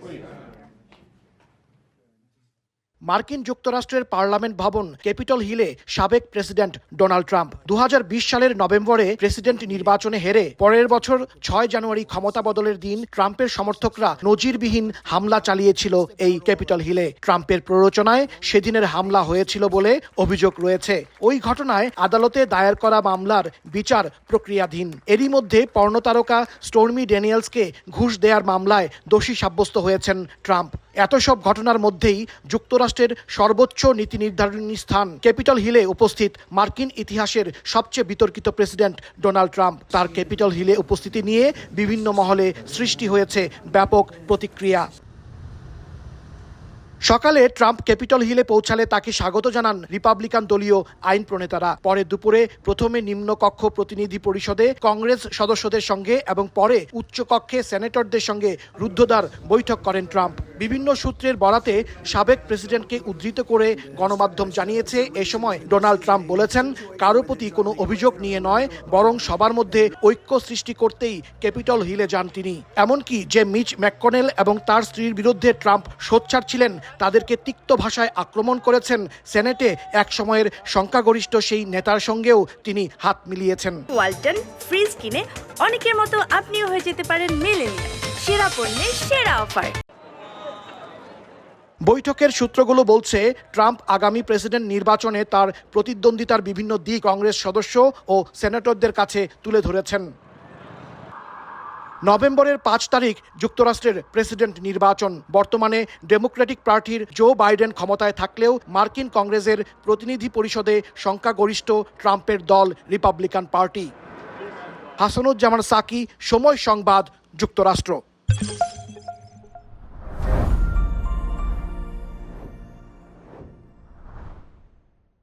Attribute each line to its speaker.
Speaker 1: Wait. মার্কিন যুক্তরাষ্ট্রের parliament ভবন ক্যাপিটল হিলে সাবেক প্রেসিডেন্ট ডোনাল্ড ট্রাম্প। দু হাজার বিশ সালের নভেম্বরে প্রেসিডেন্ট নির্বাচনে হেরে পরের বছর ছয় জানুয়ারি ক্ষমতা বদলের দিন ট্রাম্পের সমর্থকরা নজিরবিহীন হামলা চালিয়েছিল এই ক্যাপিটল হিলে। ট্রাম্পের প্ররোচনায় সেদিনের হামলা হয়েছিল বলে অভিযোগ রয়েছে। ওই ঘটনায় আদালতে দায়ের করা মামলার বিচার প্রক্রিয়াধীন। এরই মধ্যে পর্ণতারকা স্টোর্মি ড্যানিয়েলসকে ঘুষ দেওয়ার মামলায় দোষী সাব্যস্ত হয়েছেন ট্রাম্প। এত সব ঘটনার মধ্যেই যুক্তরাষ্ট্রের সর্বোচ্চ নীতি নির্ধারণী স্থান ক্যাপিটাল হিলে উপস্থিত মার্কিন ইতিহাসের সবচেয়ে বিতর্কিত প্রেসিডেন্ট ডোনাল্ড ট্রাম্প। তার ক্যাপিটাল হিলে উপস্থিতি নিয়ে বিভিন্ন মহলে সৃষ্টি হয়েছে ব্যাপক প্রতিক্রিয়া। সকালে ট্রাম্প ক্যাপিটল হিলে পৌঁছালে তাকে স্বাগত জানান রিপাবলিকান দলীয় আইন প্রণেতারা। পরে দুপুরে প্রথমে নিম্নকক্ষ প্রতিনিধি পরিষদে কংগ্রেস সদস্যদের সঙ্গে এবং পরে উচ্চকক্ষে সেনেটরদের সঙ্গে রুদ্ধদ্বার বৈঠক করেন ট্রাম্প। বিভিন্ন সূত্রের বরাতে সাবেক প্রেসিডেন্টকে উদ্ধৃত করে গণমাধ্যম জানিয়েছে, এ সময় ডোনাল্ড ট্রাম্প বলেছেন, কারও প্রতি কোনো অভিযোগ নিয়ে নয়, বরং সবার মধ্যে ঐক্য সৃষ্টি করতেই ক্যাপিটল হিলে যান তিনি। এমনকি যে মিচ ম্যাককনেল এবং তার স্ত্রীর বিরুদ্ধে ট্রাম্প সোচ্চার ছিলেন তাদেরকে তিক্ত ভাষায় আক্রমণ করেছেন সেনেটে। এক সময়ের সংখ্যাগরিষ্ঠ সেই নেতার সঙ্গেও তিনি হাত মিলিয়েছেন।
Speaker 2: ওয়ালটন ফ্রিজ কিনে অনেকের মতো আপনিও হয়ে যেতে পারেন মেলেনিয়া সেরা পণ্যের সেরা অফার।
Speaker 1: বৈঠকের সূত্রগুলো বলছে ট্রাম্প আগামী প্রেসিডেন্ট নির্বাচনে তার প্রতিদ্বন্দ্বিতার বিভিন্ন দিক কংগ্রেস সদস্য ও সেনেটরদের কাছে তুলে ধরেছেন। নভেম্বরের পাঁচ তারিখ যুক্তরাষ্ট্রের প্রেসিডেন্ট নির্বাচন। বর্তমানে ডেমোক্রেটিক পার্টির জো বাইডেন ক্ষমতায় থাকলেও মার্কিন কংগ্রেসের প্রতিনিধি পরিষদে সংখ্যাগরিষ্ঠ ট্রাম্পের দল রিপাবলিকান পার্টি। হাসানুজ্জামান সাকি, সময় সংবাদ, যুক্তরাষ্ট্র।